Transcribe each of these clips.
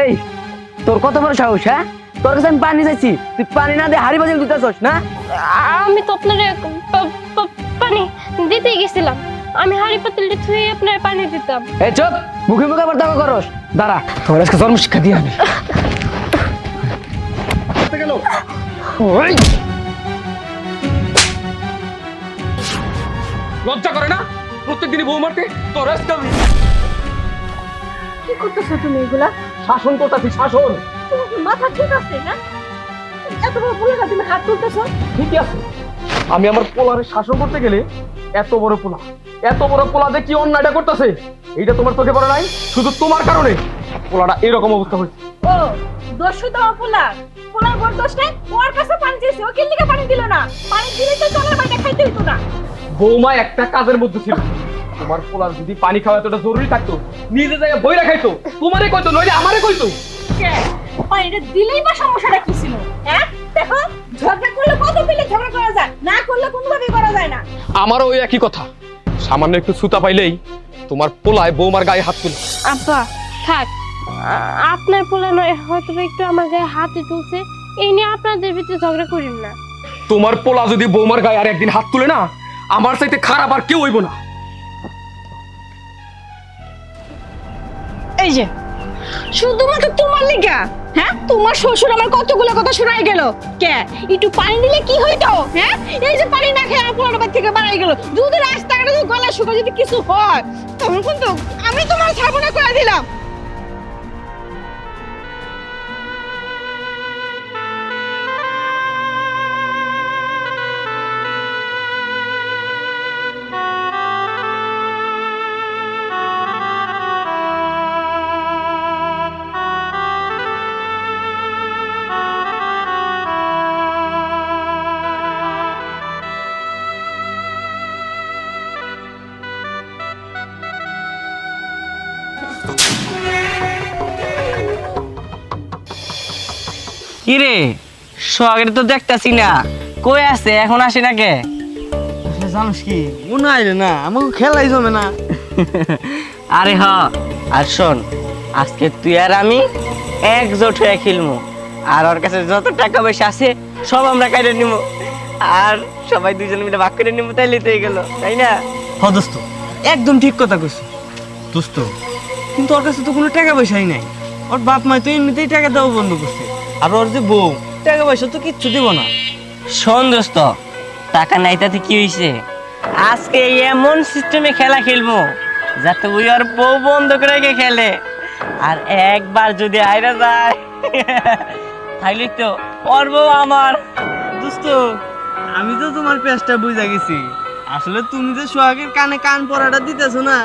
এই তোর কত বড় সাহস হ্যাঁ? তোর কাছে আমি পানি চাইছি তুই পানি না দিয়ে হাড়ি বাজিল দিতেছস না? আমি তো আপনার পানি দিতেই গেছিলাম। আমি হাড়ি পাতিলটি থুয়ে আপনার পানি দিতাম। এই চুপ! মুখে মুখে আবার দাবা করস। দাঁড়া তোর আজকে জন্ম শিক্ষা দিয়ে আমি। ওই! লজ্জা করে না? প্রত্যেকদিনই বউ মারতে তোর আজকে কি করতেছো তুমি এগুলা? শাসন করতেছি শাসন। মাথা ঠিক আছে না? এত বড় তুমি হাত তুলতেছো? ঠিকই আছে। আমি আমার পোলারে শাসন করতে গেলে এত বড় পোলা এত বড় পোলা যে কি অন্যায়টা করতেছে? এইটা তোমার চোখে পড়ে নাই? শুধু তোমার কারণে পোলাটা এরকম অবস্থা হয়েছে। ও দোষ তো পোলা। পোলার বড় দোষ নাই? ওর কাছে পানি চেয়েছে ও কিল্লিকে পানি দিল না। পানি দিলে তো চলের বাইরে খাইতে হইতো না। বৌমা একটা কাজের মধ্যে ছিল। তোমার পোলার যদি পানি খাওয়া এতটা জরুরি থাকতো নিজে জায়গায় বইরা খাইতো তোমারে কইতো নইলে আমারে কইতো। কে? পানিটা দিলেই বা সমস্যাটা কি ছিল? হ্যাঁ? দেখো ঝগড়া করলে কত পেলে ঝগড়া করা যায় না করলে কোনোভাবেই করা যায় না। আমারও ওই একই কথা। সামান্য একটু সুতা পাইলেই তোমার পোলায় বৌমার গায়ে হাত তুলে। আব্বা থাক। আপনার পোলা নয় হয়তো একটু আমার গায়ে হাতে তুলছে। এই নিয়ে আপনাদের ভিতরে ঝগড়া করেন না। তোমার পোলা যদি বৌমার গায়ে আর একদিন হাত তুলে না আমার চাইতে খারাপ আর কেউ হইব না। এই যে শুধুমাত্র তোমার লিগা হ্যাঁ? তোমার শ্বশুর আমার কতগুলো কথা শোনাই গেল। কে? একটু পানি নিলে কি হইতো? হ্যাঁ? এই যে পানি না খেয়ে আপনার বাড়ি থেকে বাড়াই গেল। যদি রাস্তাঘাটে গলা শুকা যদি কিছু হয়, তখন কিন্তু আমি তোমার ছাড়বো না করে দিলাম। সোহাগের তো দেখতাছি না। কই আছে? এখন আসে না কে? জানিস কি? মনে আইলে না আমাকে খেলাই জমে না। আরে হ আর শোন আজকে তুই আর আমি একজোট হয়ে খেলব আর ওর কাছে যত টাকা পয়সা আছে সব আমরা কাইরে নিব আর সবাই দুজন মিলে ভাগ করে নিব তাইলে তো গেল তাই না? হ দোস্ত। একদম ঠিক কথা কইছিস দোস্ত কিন্তু ওর কাছে তো কোনো টাকা পয়সাই নাই। ওর বাপ মা তো এমনিতেই টাকা দেওয়া বন্ধ করছে। আর ওর যে বউ টাকা পয়সা তো কিচ্ছু দিব না। শোন দোস্ত, টাকা নাই তাতে কি হয়েছে আজকে এমন সিস্টেমে খেলা খেলব, যাতে ওই আর বউ বন্ধ করে খেলে। আর একবার যদি যায়, তাইলে তো ওর বউ আমার। দোস্ত, আমি তো তোমার পেঁচটা বুঝা গেছি। আসলে তুমি যে সোহাগের কানে কান পড়াটা দিতেছো না,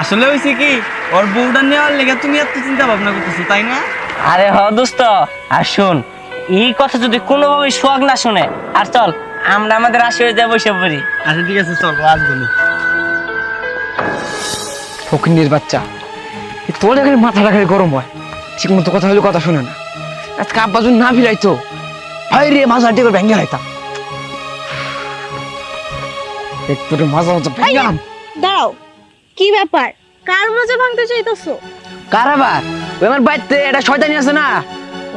আসলে হয়েছে কি, ওর বউটা নেওয়ার লেগে তুমি এত চিন্তা ভাবনা করতেছো, তাই না? আরে হ দোস্ত, আর শোন এই কথা যদি কোনোভাবে সোয়াগ না শুনে আর চল আমরা আমাদের আসরে যাব বসে পড়ি। আচ্ছা ঠিক আছে চল আসব না। ফকিন্নির বাচ্চা তোর এখানে মাথাটা খালি গরম হয় ঠিক মতো কথা হলে কথা শুনে না। আজকে আব্বা যদি না ভিড়াইতো হয় রে মাছ হাঁটি করে ভেঙে হাইতাম। একটু মাঝে মাঝে ভেঙে গেলাম দাঁড়াও কি ব্যাপার? কার মজা ভাঙতে চাইতেছো? কারাবার ওই আমার বাড়িতে একটা শয়তানি আছে না?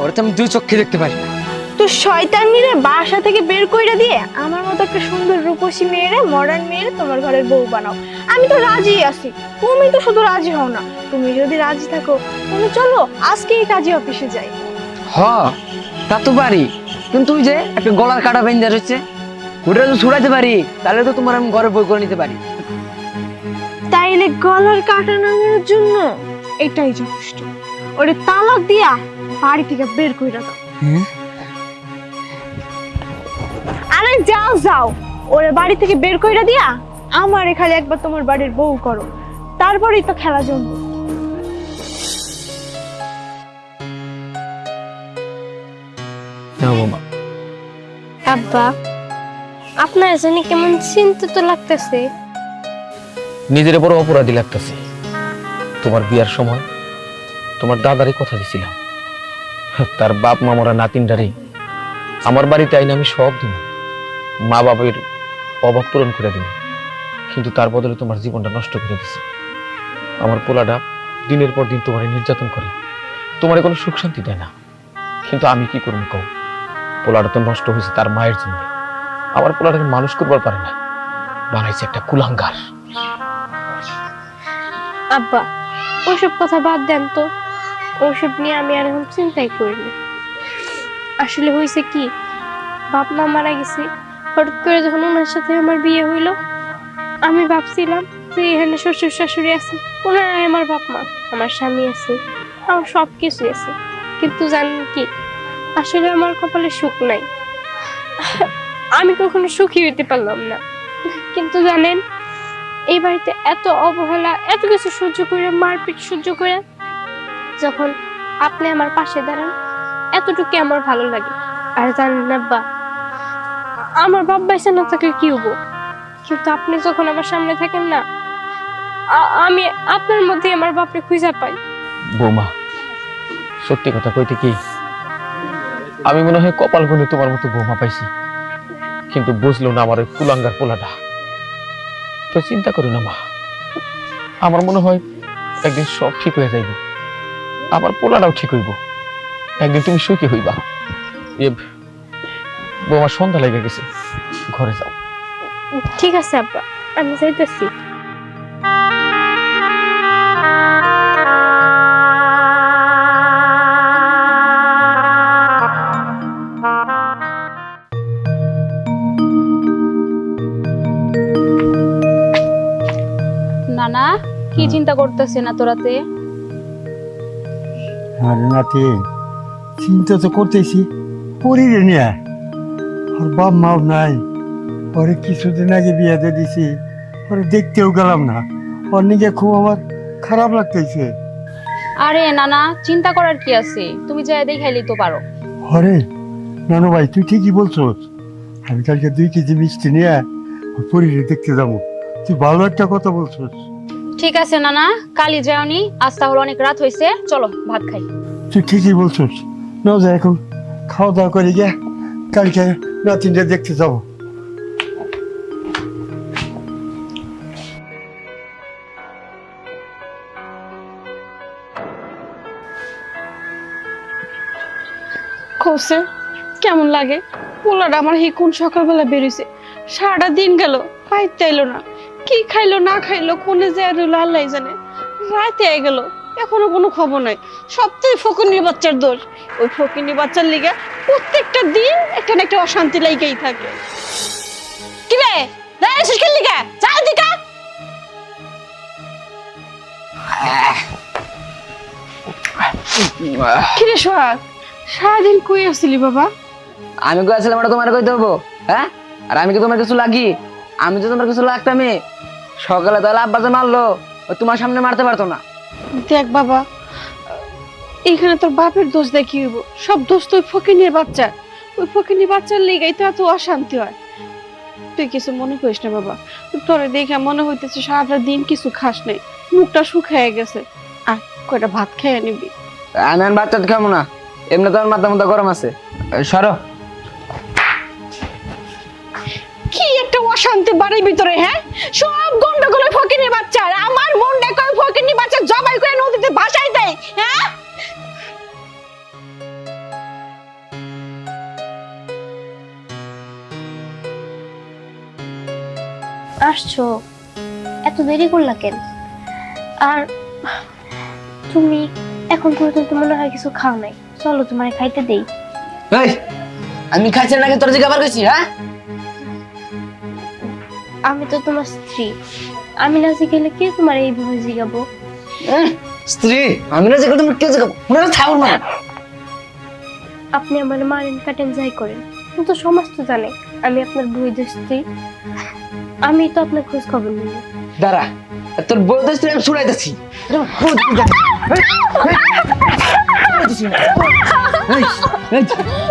ওরা তো আমি দুই চোখে দেখতে পারি না। তো শয়তান নিরে বাসা থেকে বের কইরা দিয়ে আমার মতো একটা সুন্দর রূপসী মেয়েরে মডার্ন মেয়েরে তোমার ঘরের বউ বানাও। আমি তো রাজি আছি। তুমি তো শুধু রাজি হও না। তুমি যদি রাজি থাকো তাহলে চলো আজকে এই কাজী অফিসে যাই। হ তা তো পারি। কিন্তু ওই যে একটা গলার কাটা ভেঙে রয়েছে ওটা যদি ছুড়াইতে পারি তাহলে তো তোমার আমি ঘরে বই করে নিতে পারি। তাইলে গলার কাটা নামানোর জন্য এটাই যথেষ্ট। ওরে তালাক দিয়া। বাড়ি থেকে বের কইরা দাও? আরে যাও যাও। ওরে বাড়ি থেকে বের কইরা দিয়া আমার এখানে একবার তোমার বাড়ির বউ করো। তারপরেই তো খেলা জমবে। আব্বা আপনার জানি কেমন চিন্তিত লাগতেছে। নিজের বড় অপরাধী লাগতেছে। তোমার বিয়ার সময় তোমার দাদারই কথা দিছিলাম। তার বাপ মামরা নাতিনডারে আমার বাড়িতে আইনে আমি সব দিব। মা বাবার অভাব পূরণ করে দিব। কিন্তু তার বদলে তোমার জীবনটা নষ্ট করে দিছে। আমার পোলাটা দিনের পর দিন তোমার নির্যাতন করে। তোমার কোনো সুখ শান্তি দেয় না। কিন্তু আমি কি করব কও? পোলাটা তো নষ্ট হয়েছে তার মায়ের জন্য। আমার পোলাটাকে মানুষ করবার পারে না। বানাইছে একটা কুলাঙ্গার। আব্বা, ওইসব কথা বাদ দেন তো। ওইসব নিয়ে আমি আর এখন চিন্তাই করিনি আসলে হয়েছে কি বাপ মা মারা গেছে। হঠাৎ করে যখন ওনার সাথে আমার বিয়ে হইল, আমি ভাবছিলাম যে এখানে শ্বশুর শাশুড়ি আছে, ওনারাই আমার বাপ মা আমার স্বামী আছে, আমার সব কিছু আছে। কিন্তু জানেন কি, আসলে আমার কপালে সুখ নাই। আমি কখনো সুখী হইতে পারলাম না। কিন্তু জানেন, এই বাড়িতে এত অবহেলা, এত কিছু সহ্য করে, মারপিট সহ্য করে যখন আপনি আমার পাশে দাঁড়ান, এতটুকু আমার ভালো লাগে। আর জানেন না বা আমার বাপ বাইসে না থাকলে কি হব? কিন্তু আপনি যখন আমার সামনে থাকেন না আমি আপনার মধ্যে আমার বাপরে খুঁজে পাই। বৌমা, সত্যি কথা কইতে কি? আমি মনে হয় কপাল গুনে তোমার মতো বৌমা পাইছি। কিন্তু বুঝলো না আমার ওই কুলাঙ্গার পোলাটা। তো চিন্তা করো না মা, আমার মনে হয় একদিন সব ঠিক হয়ে যাইব। আমার পোলাটাও ঠিক হইব। একদিন তুমি সুখী হইবা। এ বৌমা সন্ধ্যা লেগে গেছে। ঘরে যাও। ঠিক আছে আব্বা আমি যাইতেছি। নানা কি চিন্তা করতেছে না তোরাতে আরে নাতি চিন্তা তো করতেছি পরিরে নিয়ে। ওর বাপ মাও নাই ওরে কিছুদিন আগে বিয়ে দিয়ে দিছি ওরে দেখতেও গেলাম না। ওর নিজে খুব আমার খারাপ লাগতেছে। আরে নানা চিন্তা করার কি আছে? তুমি যাই দেখাইলি তো পারো। ওরে নানু ভাই তুই ঠিকই বলছস আমি কালকে দুই কেজি মিষ্টি নিয়ে পরিরে দেখতে যাব। তুই ভালো একটা কথা বলছস। ঠিক আছে নানা। কালি যাওনি আজ তাহলে অনেক রাত হয়েছে। চলো ভাত খাই। তুই ঠিকই বলছস। না যা এখন। খাওয়া দাওয়া করে গিয়ে কালকে নাতিনটা দেখতে যাব। কেমন লাগে? পোলাটা আমার হি কোন সকালবেলা বেরিয়েছে সারাটা দিন গেল পাইতে এলো না। কি খাইলো, না খাইলো, কোনে যে রইল আল্লাহ জানে। রাতে আই গেল, এখনও কোনো খবর নাই। সবচেয়ে ফকিনীর বাচ্চার দোষ। ওই ফকিনীর বাচ্চার লিগে প্রত্যেকটা দিন একটা না একটা অশান্তি লাইগেই থাকে। কি রে? দাঁড়িয়েছিস খেল লিগা? যা দিকা কি রে সোহাগ? সারাদিন কই আসছিলি বাবা? আমি কইছিলাম ওটা তোমার কইতে হব হ্যাঁ? আর আমি কি তোমার কিছু লাগি? আমি তো তোমার কিছু লাগতামই সকালে তাহলে আব্বা যে মারলো ও তোমার সামনে মারতে পারতো না। দেখ বাবা এখানে তোর বাপের দোষ দেখি হইব? সব দোষ তো ওই ফকিনের বাচ্চা ওই ফকিনের বাচ্চার লেগাই তো এত অশান্তি হয়। তুই কিছু মনে করিস না বাবা তোরে দেখে মনে হইতেছে সারাটা দিন কিছু খাস নাই মুখটা শুকায় গেছে। আর কয়টা ভাত খেয়ে নিবি? আমি আর বাচ্চা খাব না। এমনি তোমার মাথা মাথা গরম আছে। সরো। কি একটা অশান্তি বাড়ির ভিতরে হ্যাঁ? সব গন্ডগোল ওই ফকিনের বাচ্চা আর আমার মন ওই ফকিনের বাচ্চা জবাই করে নদীতে ভাসাই দেয় হ্যাঁ? আসছো? এত দেরি করলা কেন? আর তুমি এখন পর্যন্ত মনে হয় কিছু খাও নাই। চলো তোমার খাইতে দেই। এই আমি খাইছি নাকি? তোর দিকে আবার গেছি হ্যাঁ? আমি তো তোমার স্ত্রী। আমি না জিগেলে কে তোমার এইভাবে জিগাবো? স্ত্রী আমি না যে তুমি কে যে মনে থাকুর না আপনি আমার মারেন কাটেন যাই করেন। কিন্তু সমাজ তো জানে আমি আপনার বৈধ স্ত্রী। আমি তো আপনার খোঁজ খবর নিব দাঁড়া তোর তো স্ত্রী আমি ছুড়াইতেছি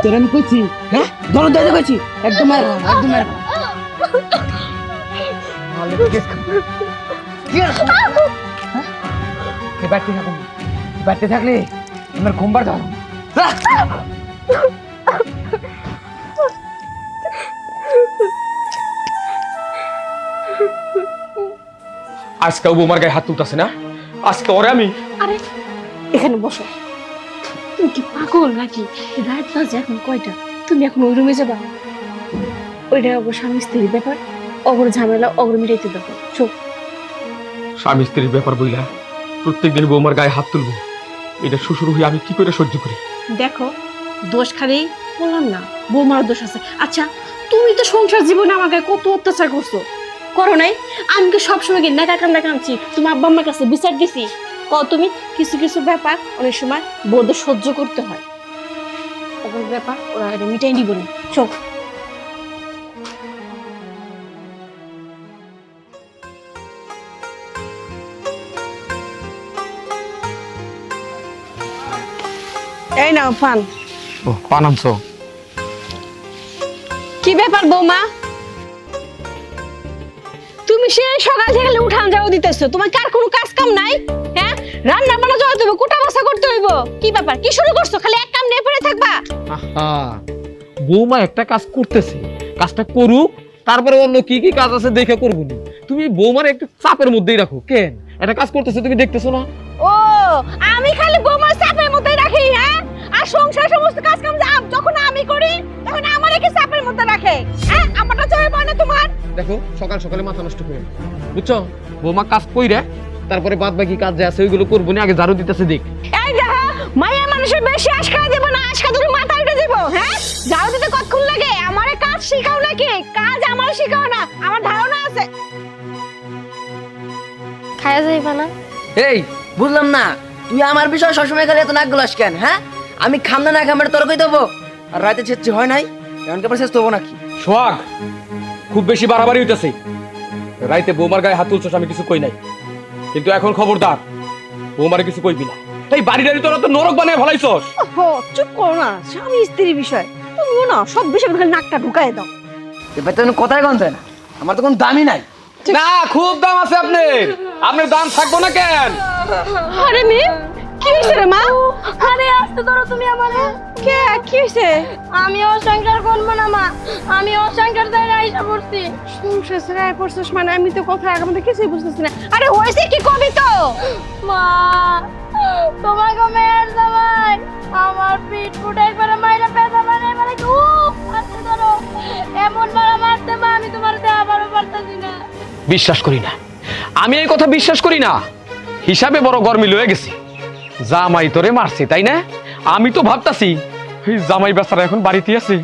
তোর আমি কইছি হ্যাঁ? দরদ কইছি? একদম মার একদম মার বাড়তে থাকুন বাড়তে থাকলে আমার ঘুম পাড়তে আজকে বৌমার গায়ে হাত তুলতেছে না? আজকে ওরে আমি আরে এখানে বসো। তুমি কি পাগল নাকি? রাত বাজে এখন কয়টা? তুমি এখন ওই রুমে যাবা? ওইটা অবশ্য স্বামী স্ত্রীর ব্যাপার। অগর ঝামেলা অগর মিটাইতে দেবো চোখ স্বামী স্ত্রীর ব্যাপার বইলা প্রত্যেকদিন বৌমার গায়ে হাত তুলবো। এটা শ্বশুর হয়ে আমি কি করে সহ্য করি? দেখো দোষ খালি বললাম না বৌমার দোষ আছে। আচ্ছা তুমি তো সংসার জীবনে আমার গায়ে কত অত্যাচার করছ? করো নাই? আমি কি সবসময় কি নাকা কান্না কাঁদছি তোমার আব্বা আম্মার কাছে বিচার দিছি? ক তুমি কিছু কিছু ব্যাপার অনেক সময় বোধ সহ্য করতে হয়। ওদের ব্যাপার ওরা এটা মিটাই নিব না। চোখ এই নাও পান। ও পানামছো কি ব্যাপার বৌমা? তুমি সে সকাল থেকে উঠান যাও দিতেছো। তোমার কার কোনো কাজ কাম নাই? হ্যাঁ? রান্না বান্না যাওয়া দেবো কোটা বাসা করতে হইব। কি ব্যাপার? কি শুরু করছ? খালি এক কাম নিয়ে পড়ে থাকবা? আহা বৌমা একটা কাজ করতেছে। কাজটা করুক তারপরে অন্য কি কি কাজ আছে দেখে করব নি। তুমি বৌমার একটু চাপের মধ্যেই রাখো। কেন? একটা কাজ করতেছে তুমি দেখতেছো না? ও আমি সংসার সমস্ত কাজ কাম যখন আমি করি তখন আমার কি চাপের মধ্যে রাখে? হ্যাঁ? আমারটা চলে পায় না তোমার? দেখো সকাল সকালে মাথা নষ্ট করে। বুঝছ? বৌমা কাজ কইরা তারপরে বাদ বাকি কাজ যে আছে ওইগুলো করব না আগে ঝাড়ু দিতেছে দেখ এই দেখা মানুষের বেশি আশকা দেব না আশকা মাথা উঠে দেব হ্যাঁ? যাও দিতে কতক্ষণ লাগে? আমারে কাজ শিখাও নাকি? কাজ আমার শিখাও না আমার ধারণা আছে। খায়া যাইবা না? এই বুঝলাম না। তুই আমার বিষয় সবসময় খালি এত নাক গলাস কেন হ্যাঁ? আমি খাম না না খামের তোর কই দেবো আর রাতে ছেচ্ছে হয় নাই এমন কেমন শেষ দেবো নাকি? সোহাগ খুব বেশি বাড়াবাড়ি হইতেছে। রাইতে বৌমার গায়ে হাত তুলছস আমি কিছু কই নাই। কিন্তু এখন খবরদার বৌমারে কিছু কইবি না। এই বাড়ি টাড়ি তোরা তো নরক বানায় ফলাইছস। চুপ করো না স্বামী স্ত্রী বিষয়। তুমিও না সব বিষয় খালি নাকটা ঢুকাই দাও। এবার তো কোনো কথাই কম না। আমার তো কোনো দামই নাই। না খুব দাম আছে আপনার। আপনার দাম থাকব না কেন? আরে মি কি হইছে রে মা? আরে আসতে ধরো তুমি আমারে। কে? কি হইছে? আমি অসংখ্যার করব না মা। আমি অসংখ্যার দ্বারা আইসা পড়ছি। সংসার ছেড়ে পড়ছিস মানে আমি তো কথা কিছুই বুঝতেছি না। আরে হয়েছে কি কবি তো? মা তোমাকে মেয়ের জামাই। আমার পিঠ ফুটে একবারে মাইরা পেঁচা বানাই মানে খুব আসতে ধরো। এমন মারা মারতে মা আমি তোমার পারতাছি না। বিশ্বাস করি না। আমি এই কথা বিশ্বাস করি না। হিসাবে বড় গরমি লয়ে গেছি। জামাই তোরে মারছি তাই না? আমি তো ভাবতাছি এই জামাই বেচারা এখন বাড়িতে আছে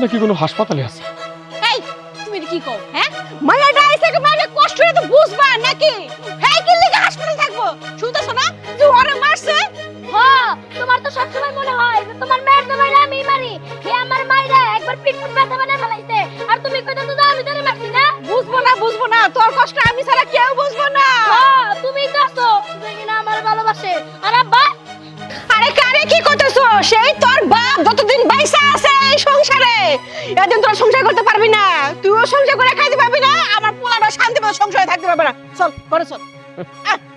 নাকি কোনো হাসপাতালে আছে? এই তুমি কি কও হ্যাঁ? মায়াটা আইছে কি মানে কষ্ট তো বুঝবা নাকি? হ্যাঁ কি লিগে হাসপাতালে থাকব? শুনতেছ না? যে ওরে মারছে? হ্যাঁ তোমার তো সবসময় মনে হয় যে তোমার মেয়ের জামাই আমি মারি। হে আমার মাইরা একবার পিঠ ফুট ব্যথা বানাই ফেলাইছে। আর তুমি কইতো তো আমি ধরে মারছি না? বুঝব না বুঝব না তোর কষ্ট আমি ছাড়া কেউ বুঝব না। হ্যাঁ তুমি তো সেই তোর বাপ যতদিন বাইসা আছে এই সংসারে। এদিন তোরা সংসার করতে পারবি না। তুইও সংসার করে খাইতে পারবি না আমার পোলাটা শান্তি মতো সংসারে থাকতে পারবে না। চল ঘরে চল।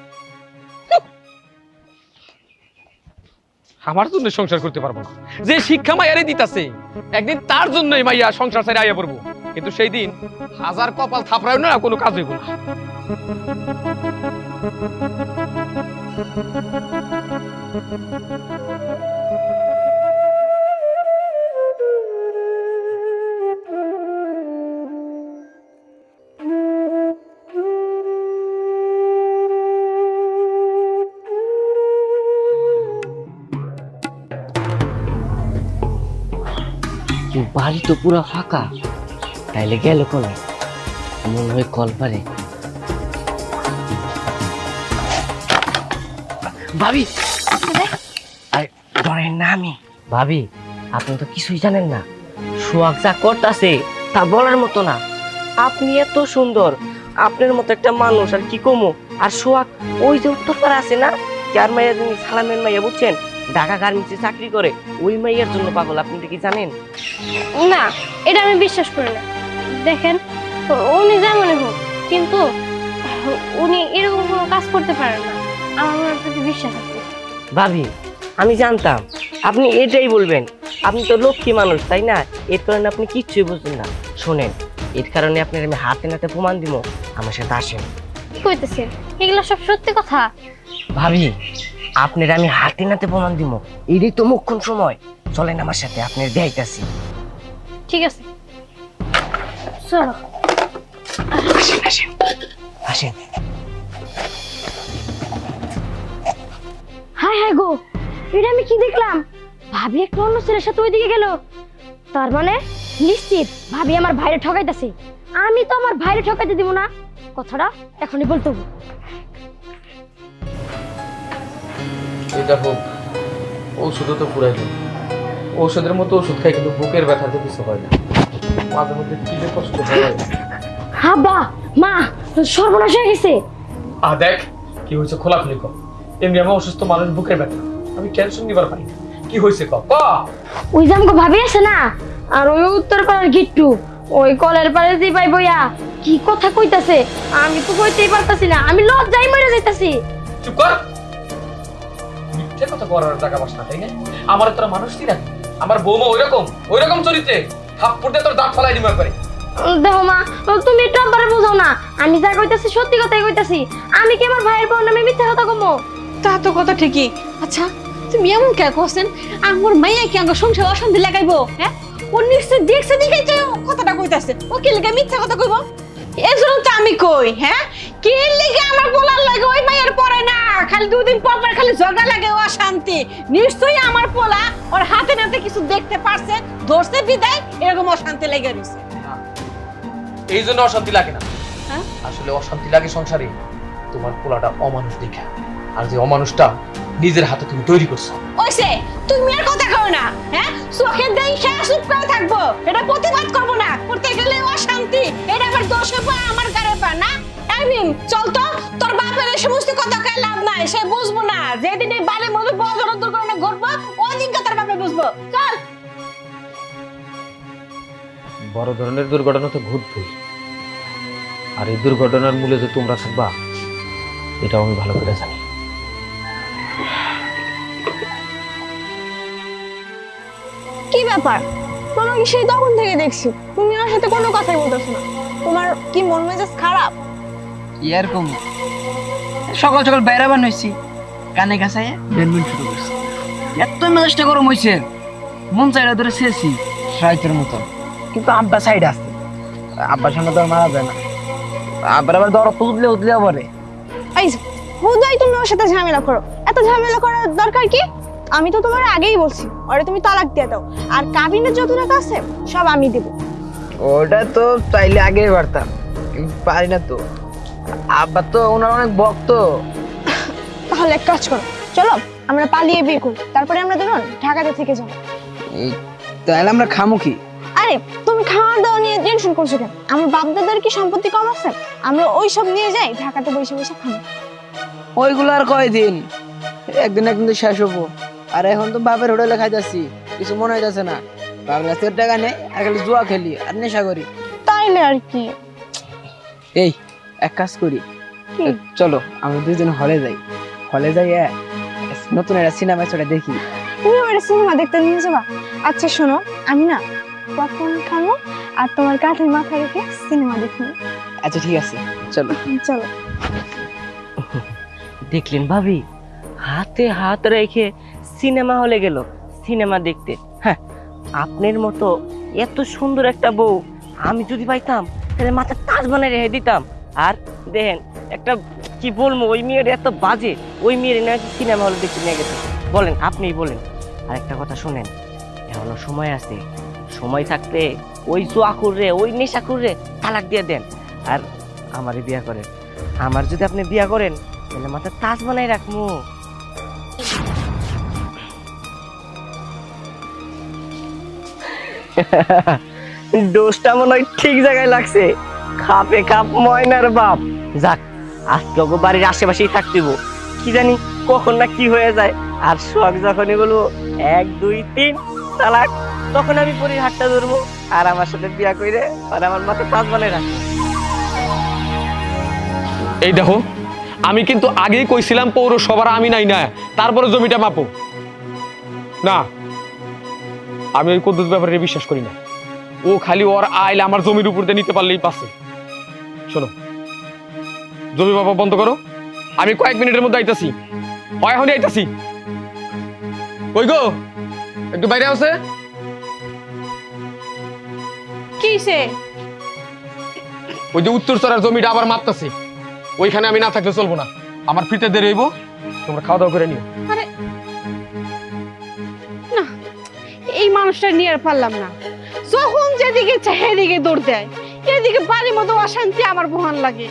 আমার জন্য সংসার করতে পারব না। যে শিক্ষা মাইয়ারে দিতাছে একদিন তার জন্যই মাইয়া সংসার ছেড়ে আইয়া পড়ব। কিন্তু সেই দিন হাজার কপাল থাপড়ায় না কোনো কাজ হইব না। বাড়ি তো পুরো ফাঁকা। তাইলে গেল কোনে মনে হয় কল পারে। ভাবি! ডরেন না আমি ভাবি আপনি তো কিছুই জানেন না। সোহাগ যা করতেছে তা বলার মতো না। আপনি এত সুন্দর আপনার মতো একটা মানুষ আর কি কমো? আর সোহাগ ওই যে উত্তরপাড়া আছে না? যার মাইয়া সালামের মাইয়া বুঝছেন? ঢাকা গার্মেন্টসে চাকরি করে ওই মাইয়ার জন্য পাগল আপনি কি জানেন? না এটা আমি বিশ্বাস করি না। দেখেন উনি যেমনই হোক কিন্তু উনি এরকম কোনো কাজ করতে পারেন না। আমার প্রতি বিশ্বাস আছে। ভাবি আমি জানতাম আপনি এটাই বলবেন। আপনি তো লক্ষ্মী মানুষ তাই না? এর কারণে আপনি কিচ্ছুই বুঝলেন না। শোনেন এর কারণে আপনার আমি হাতে নাতে প্রমাণ দিব আমার সাথে আসেন। কি কইতেছেন? এগুলো সব সত্যি কথা। ভাবি আপনার আমি হাতে নাতে প্রমাণ দিব। এটাই তো মুখ্যম সময়। চলেন আমার সাথে আপনার দেখাইতাছি। ঠিক আছে। চলো। আসেন হাই হাই গো এটা আমি কি দেখলাম? ভাবি একটা অন্য ছেলের সাথে ওইদিকে গেল। তার মানে নিশ্চিত ভাবি আমার ভাইরে ঠকাইতেছে। আমি তো আমার ভাইরে ঠকাইতে দিব না। কথাটা এখনই বলতে হবে। এই দেখো ঔষধও তো পুরাই দিন ঔষধের মতো ওষুধ খাই কিন্তু বুকের ব্যথাতে কিছু হয় না। মাঝে মধ্যে কি যে কষ্ট হয়। হাব্বা মা সর্বনাশ হয়ে গেছে। আ দেখ কি হয়েছে খোলাখুলি কর। এমনি আমি অসুস্থ মানুষ বুকের ব্যথা। আমি টেনশন নিবার পারি না। কি হয়েছে ক ক? ওই যে আমাকে ভাবি আছে না আর ওই উত্তর পাড়ার গিট্টু ওই কলের পাড়ে যে পাই বইয়া কি কথা কইতাছে? আমি তো কইতেই পারতাছি না আমি লজ্জাই মরে যাইতাছি। চুপ কর। কথা করার জায়গা বাস না তাই না? আমার তোরা মানুষ কি না আমার বৌমা ওইরকম ওইরকম চরিত্রে থাপ্পড় দিয়ে তোর দাঁত ফালাই দিমার করে দেখো মা তুমি একটু আব্বারে বোঝাও না। আমি যা কইতাছি সত্যি কথাই কইতাছি। আমি কি আমার ভাইয়ের বোন নামে মিথ্যা কথা কমো? তা তো কথা ঠিকই। আচ্ছা তুমি এমন কে কোসেন আমার মাইয়া কি আমার সংসার অশান্তি লাগাইবো হ্যাঁ? ও নিশ্চয় দেখছে দেখেই তো কথাটা কইতাছে। ও কি লেগে মিথ্যা কথা কইবো? এজন্য তো আমি কই হ্যাঁ? কি লেগে আমার পোলার লাগে? ওই মাইয়ার পরে না খালি দুদিন পর পর খালি ঝগড়া লাগে ও অশান্তি। নিশ্চয়ই আমার পোলা ওর হাতে নাতে কিছু দেখতে পারছে ধরছে বিদায় এরকম অশান্তি লেগে রয়েছে এই জন্য অশান্তি লাগে না। হ্যাঁ? আসলে অশান্তি লাগে সংসারে তোমার পোলাটা অমানুষ দেখা। আর যে অমানুষটা নিজের হাতে তুমি তৈরি করছ। ওইসে তুমি আর কথা কও না। থাকব। এটা প্রতিবাদ না। করতে গেলে অশান্তি। এটা আমার দোষে আমার পা, না? আইমিন চল তো। তোর বাপের এই সমস্ত কথা লাভ নাই, সে বুঝব না। যেদিন এই বড় দুর্ঘটনা ঘটবো বাপে বুঝব? চল। বড় ধরনের দুর্ঘটনা তো ঘটবই। আর এই দুর্ঘটনার মূলে যে তোমরা থাকবা, এটাও আমি ভালো করে জানি। কি ব্যাপার? তোমাকে সেই তখন থেকে দেখছি। তুমি আমার সাথে কোনো কথাই বলতেছো না। তোমার কি মন মেজাজ খারাপ? কি আর কম সকাল সকাল বেড়াবান হয়েছি কানে কাছায় শুরু করছি। এত মেজাজটা গরম মন চাইটা ধরে শেষই রাইতের মতো। কিন্তু আব্বা সাইড আছে। আব্বার সঙ্গে তো মারা যায় না। আব্বার আবার দর উঠলে উঠলে পরে এই হুদাই তুমি ওর সাথে ঝামেলা করো। এত ঝামেলা করার দরকার কি? আমি তো তোমার আগেই বলছি ওরে তুমি তালাক দিয়ে দাও। আর কাবিনের যত টাকা আছে সব আমি দেবো। ওটা তো চাইলে আগেই পারতাম কিন্তু পারি না তো। আব্বা তো ওনার অনেক ভক্ত। তাহলে এক কাজ করো চলো আমরা পালিয়ে বিয়ে করি তারপরে আমরা দুজন ঢাকাতে থেকে যাব। তাহলে আমরা খামু কি? আরে তুমি খাওয়া দাওয়া নিয়ে টেনশন করছ কেন? আমার বাপ দাদার কি সম্পত্তি কম আছে? আমরা ওই সব নিয়ে যাই ঢাকাতে বসে বসে খাব। ওইগুলো আর কয়দিন? একদিন একদিন শেষ হব। আর এখন তো বাপের হোটেলে খাইতেছি কিছু মনে হইতেছে না। বাপের কাছ থেকে টাকা নেই আর খালি জুয়া খেলি আর নেশা করি। তাই না আর কি? এই এক কাজ করি। কি? চলো আমরা দুজন হলে যাই। হলে যাই এ, নতুন একটা সিনেমা সেটা দেখি। তুমি আমার সিনেমা দেখতে নিয়ে যাবা? আচ্ছা শোনো আমি না পপকর্ন খাব আর তোমার কাঁধের মাথা রেখে সিনেমা দেখব আচ্ছা ঠিক আছে চলো। চলো। দেখলেন ভাবি হাতে হাত রেখে সিনেমা হলে গেল, সিনেমা দেখতে। হ্যাঁ আপনার মতো এত সুন্দর একটা বউ আমি যদি পাইতাম, তাহলে মাথা তাজ বানায় রেখে দিতাম। আর দেখেন, একটা কি বলব, ওই মেয়ের এত বাজে, ওই মেয়ের নাকি সিনেমা হলে দেখতে নিয়ে গেছে। বলেন, আপনিই বলেন। আর একটা কথা শোনেন, এখনও সময় আছে। সময় থাকতে ওই জোয়া কররে ওই নেশা কররে তালাক দিয়ে দেন। আর আমারই বিয়া করেন। আমার যদি আপনি বিয়া করেন, তাহলে মাথা তাজ বানাই রাখব ডোজটা মনে হয় ঠিক জায়গায় লাগছে। খাপে খাপ ময়নার বাপ। যাক, আজকে ওকে বাড়ির আশেপাশেই কি জানি কখন না কি হয়ে যায়। আর শখ যখনই বলব, এক, দুই, তিন, তালাক, তখন আমি পরির হাতটা ধরবো। আর আমার সাথে বিয়া কইরে আর আমার মাথা তাজ রাখব। এই দেখো, আমি কিন্তু আগেই কইছিলাম পৌরসভার আমি নাই না, তারপরে জমিটা মাপো। না আমি ওই কদ্দুত ব্যাপারে বিশ্বাস করি না। ও খালি ওর আইল আমার জমির উপর দিয়ে নিতে পারলেই পাচ্ছে শোনো জমি মাপা বন্ধ করো। আমি কয়েক মিনিটের মধ্যে আইতাছি। হয় এখনই আইতাছি। কই গো? একটু বাইরে আছে কিসে ওই যে উত্তর চড়ার জমিটা আবার মাপতাছি ওইখানে আমি না থাকলে চলবো না। আমার ফিরতে দেরি হইব। তোমরা খাওয়া দাওয়া করে নিও। এই মানুষটা নিয়ে আর পারলাম না। যখন যেদিকে চাই এদিকে দৌড় দেয়। এদিকে বাড়ির মতো অশান্তি আমার বহান লাগে।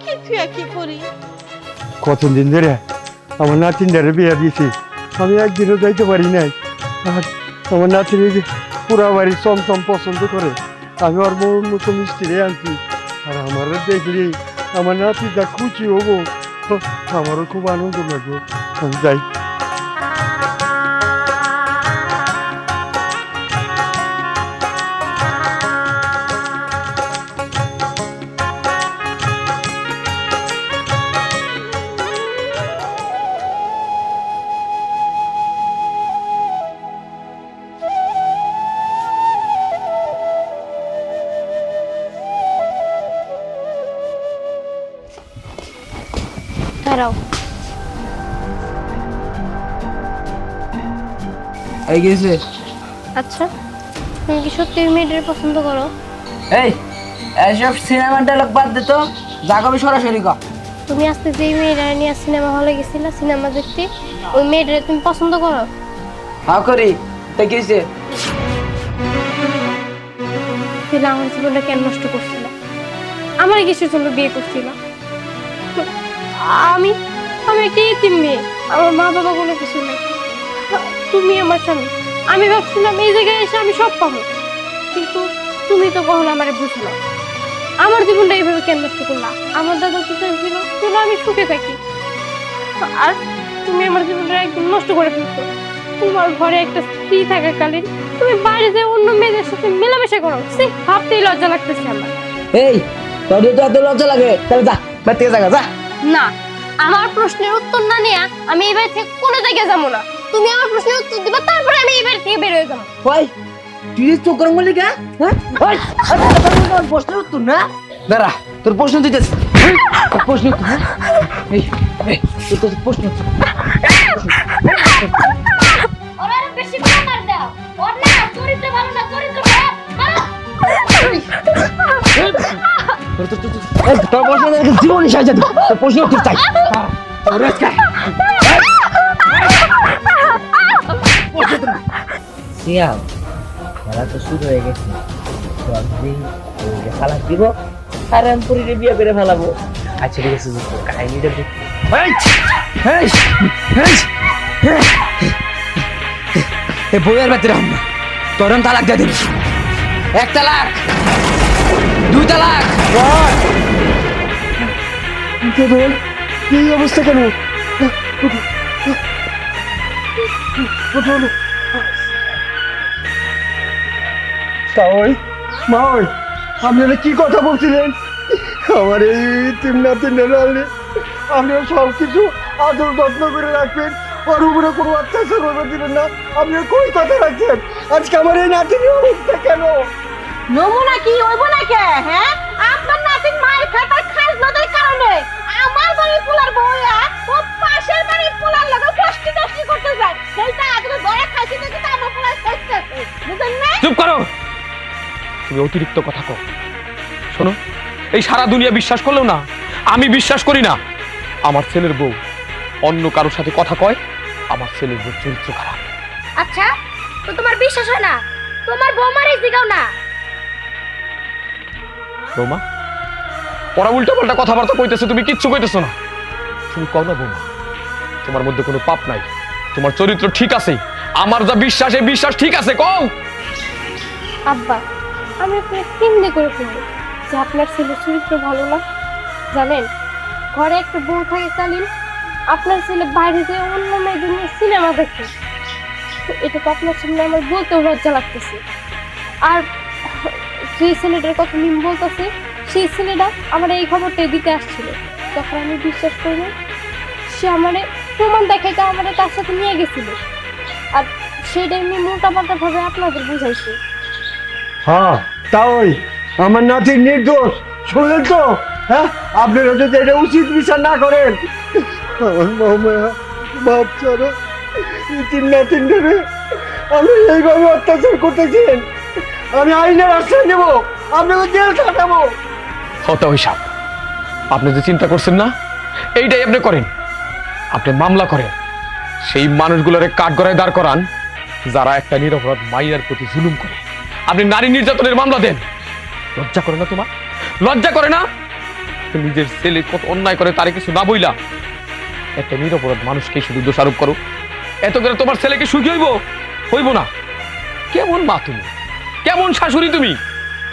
কি তুই কি করি? কতদিন ধরে আমার নাতিনটারে বিয়ে দিয়েছি। আমি একদিনও যাইতে পারি নাই। আর আমার নাতিনি পুরা বাড়ি চমচম পছন্দ করে। আমি ওর বউর মতো মিস্ত্রি আনছি। আর আমারও দেখলি আমার নাতিটা খুশি হব। আমারও খুব আনন্দ লাগবে আমি যাই। দাঁড়াও। এই গেছে। আচ্ছা তুমি কি সত্যি ওই মেয়েটার পছন্দ করো? এই এইসব সিনেমার ডায়লগ বাদ দে তো। কবি সরাসরি ক। তুমি আজকে যেই মেয়েটা নিয়ে সিনেমা হলে গেছিলা সিনেমা দেখতে ওই মেয়েটারে তুমি পছন্দ করো? হাও করি। তাই গেছে তাহলে আমার জীবনটা কেন নষ্ট করছিল? আমার কিছু জন্য বিয়ে করছিল। আমি আমি একটা ইতিম মেয়ে, আমার মা বাবা কোনো কিছু নেই। তুমি আমার স্বামী, আমি ভাবছিলাম এই জায়গায় এসে আমি সব পাবো। কিন্তু তুমি তো কখনো আমার বুঝো না। আমার জীবনটা এইভাবে কেন নষ্ট করলা? আমার দাদা কি চাইছিল যেন আমি সুখে থাকি। আর তুমি আমার জীবনটা একদম নষ্ট করে ফেলছো। তোমার ঘরে একটা স্ত্রী থাকাকালীন তুমি বাইরে যে অন্য মেয়েদের সাথে মেলামেশা করো। সে ভাবতেই লজ্জা লাগতেছে আমার। এই, তোর তো এত লজ্জা লাগে, তাহলে যা, বাড়ি থেকে জায়গা যা। না আমার প্রশ্নের উত্তর না নিয়ে আমি এই বাড়ি থেকে কোনো জায়গায় যাব না। তুমি আমার প্রশ্নের উত্তর দিবা তারপরে আমি এই বাড়ি থেকে বের হয়ে যাব। ওই তুই চোখ গরম করলি কে হ্যাঁ? প্রশ্নের উত্তর না? দাঁড়া তোর প্রশ্ন দিতেছি। প্রশ্ন উত্তর হ্যাঁ? এই এই তোর প্রশ্ন উত্তর। না চরিত্র ভালো তোর জীবনই প্রশ্ন উত্তর চাই। খেলা তো শুরু হয়ে গেছে ফালাক দিব আর আমি পুরীরে বিয়ে করে ফেলাবো আচ্ছা ঠিক আছে কাহিনীটা দেখি এই এই এই এ বইয়ের বাতি তোর তালাক দিয়ে দিবি এক তালাক দুই এই অবস্থা কেন আপনারা কি কথা বলছিলেন? আমার এই তিন নাতিন আপনারা সব কিছু আদর যত্ন করে রাখবেন। ওর উপরে কোনো অত্যাচার করবে দিলেন না। আপনি কই কথা রাখছেন? আজকে আমার এই নাতিনের অবস্থা কেন? নমুনা কি হইব না কে হ্যাঁ? আপনার নাতিন মায়ের খাতার খাস নদের কারণে আমার বাড়ির পোলার বউয়া ও পাশের বাড়ির পোলার লগে কষ্টি কষ্টি করতে যায় সেইটা আগে দয়া খাইছি দেখি তো আমার পোলার কষ্ট বুঝলেন না? চুপ করো। তুমি অতিরিক্ত কথা কও। শোনো এই সারা দুনিয়া বিশ্বাস করলেও না আমি বিশ্বাস করি না। আমার ছেলের বউ অন্য কারোর সাথে কথা কয় আমার ছেলের বউ চরিত্র খারাপ। আচ্ছা তো তোমার বিশ্বাস হয় না? তোমার বৌমারই জিগাও না। বৌমা? ওরা উল্টা পাল্টা কথাবার্তা কইতেছে, তুমি কিচ্ছু কইতেছো না। তুমি কও না বৌমা, তোমার মধ্যে কোনো পাপ নাই। তোমার চরিত্র ঠিক আছে আমার যা বিশ্বাস, এই বিশ্বাস ঠিক আছে, কও। আব্বা, আমি আপনার করে ফেলব যে আপনার ছেলের চরিত্র ভালো না? জানেন, ঘরে একটা বউ থাকাকালীন আপনার ছেলে বাইরে যে অন্য মেয়েদের নিয়ে সিনেমা দেখে। এটা তো আপনার সামনে আমার বলতেও লজ্জা লাগতেছে। আর যে ছেলেটার কথা আমি বলতেছে, সেই ছেলেটা আমার এই খবরটা দিতে আসছিল। তখন আমি বিশ্বাস করি সে আমারে প্রমাণ দেখাইতে আমার তার সাথে নিয়ে গেছিল। আর সেটা এমনি মোটা পাল্টা ভাবে আপনাদের বুঝাইছে। হ্যাঁ তা ওই আমার নাতির নির্দোষ, শুনলেন তো? হ্যাঁ আপনারা যদি এটা উচিত বিচার না করেন, আমার বৌমা বাপ ছাড়া তিন না ধরে আমি এইভাবে অত্যাচার করতেছেন আমি আইনের আশ্রয় নেব। আপনাকে জেল খাটাবো। হতে হিসাব আপনি যে চিন্তা করছেন না, এইটাই আপনি করেন। আপনি মামলা করেন। সেই মানুষগুলোরে কাঠগড়ায় দাঁড় করান, যারা একটা নিরপরাধ মাইয়ার প্রতি জুলুম করে। আপনি নারী নির্যাতনের মামলা দেন। লজ্জা করে না তোমার? লজ্জা করে না? নিজের ছেলে কত অন্যায় করে তারে কিছু না বইলা। একটা নিরপরাধ মানুষকে শুধু দোষারোপ করো। এত করে তোমার ছেলেকে সুখী হইব? হইব না। কেমন মা তুমি? কেমন শাশুড়ি তুমি?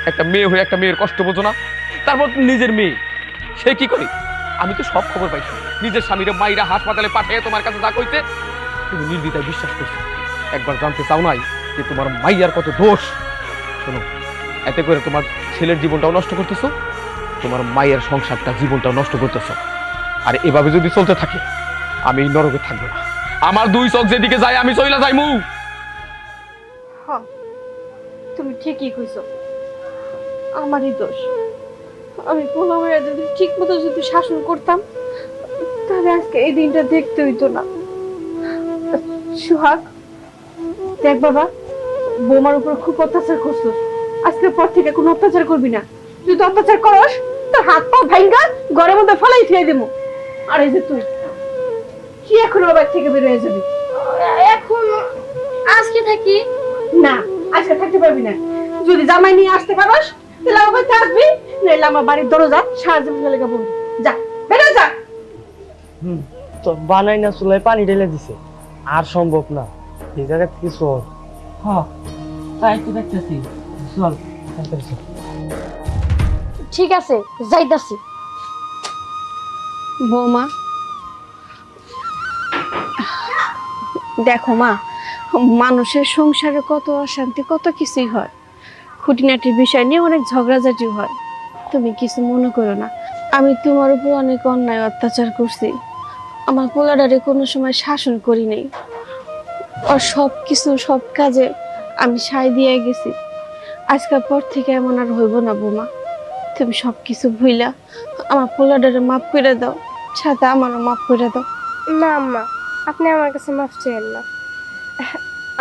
একটা মেয়ে হয়ে একটা মেয়ের কষ্ট বোঝো না। তারপর নিজের মেয়ে, সে কি করে? আমি তো সব খবর পাইছি। নিজের স্বামীরা মাইরা হাসপাতালে পাঠিয়ে তোমার কাছে যা কইতে, তুমি নির্দ্বিধায় বিশ্বাস করছ। একবার জানতে চাও নাই যে তোমার মাইয়ার কত দোষ? শোনো, এতে করে তোমার ছেলের জীবনটাও নষ্ট করতেছো, তোমার মায়ের সংসারটা জীবনটাও নষ্ট করতেছো। আর এভাবে যদি চলতে থাকে, আমি নরকে থাকব না। আমার দুই চোখ যেদিকে যায়, আমি চইলা যাইমু। তুমি ঠিকই কইছো। আমারই দোষ। আমি পোলা হয়ে যদি ঠিক মতো যদি শাসন করতাম তাহলে আজকে এই দিনটা দেখতে হইতো না। সুহাগ দেখ বাবা বৌমার উপর খুব অত্যাচার করছ। আজকের পর থেকে কোনো অত্যাচার করবি না। যদি অত্যাচার করস তোর হাত পা ভাঙ্গা ঘরের মধ্যে ফলাই থিয়ে দেবো। আর এই যে তুই কি এখন বাবার থেকে বের হয়ে যাবি? এখন আজকে থাকি? না। আজকে থাকতে পারবি না। যদি জামাই নিয়ে আসতে পারস তাহলে আমার বাড়িতে আসবি নাহলে আমার বাড়ির দরজা জীবন লেগে বলবি যা বেরো যা। তো বানাই না চুলায় পানি ঢেলে দিছে। আর সম্ভব না। এই জায়গা থেকে চল। হ্যাঁ তাই তো দেখতেছি। চল। ঠিক আছে যাইতাছি। বৌমা। দেখো মা মানুষের সংসারে কত অশান্তি, কত কিছুই হয়। খুঁটিনাটির বিষয় নিয়ে অনেক ঝগড়াঝাটি হয়। তুমি কিছু মনে করো না। আমি তোমার উপর অনেক অন্যায় অত্যাচার করছি। আমার পোলাডারে কোনো সময় শাসন করি নাই। আর সব কিছু, সব কাজে আমি সায় দিয়ে গেছি। আজকের পর থেকে এমন আর হইব না, বৌমা। তুমি সব কিছু ভুইলা, আমার পোলাডারে মাফ করে দাও। সাথে আমারও মাফ করে দাও। না আপনি আমার কাছে মাফ চাইেন না।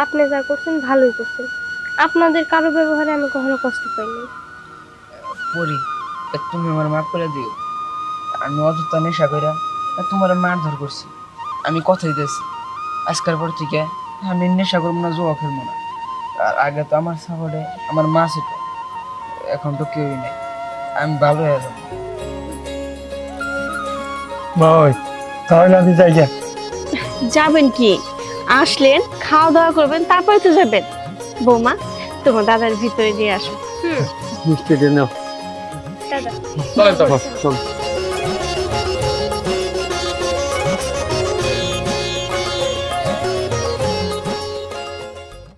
আপনি যা করছেন ভালোই করছেন। আপনাদের কারও ব্যবহারে আমি কখনো কষ্ট পাইনি। পরি তুমি আমার মাফ করে দিও। আমি অযথা নেশা কইরা তোমার মারধর করছি। আমি কথাই দিয়েছি আজকের পর থেকে আমি নেশা করব না জোয়া খেলব না। আর আগে তো আমার সাপোর্টে আমার মা ছিল। এখন তো কেউই নেই। আমি ভালো হয়ে যাব। ভাই তাহলে আমি যাই। যাবেন কি? আসলেন খাওয়া দাওয়া করবেন তারপরে তো যাবেন। বৌমা তোমার দাদার ভিতরে দিয়ে আসো। মিষ্টি দিয়ে নাও। দাদা।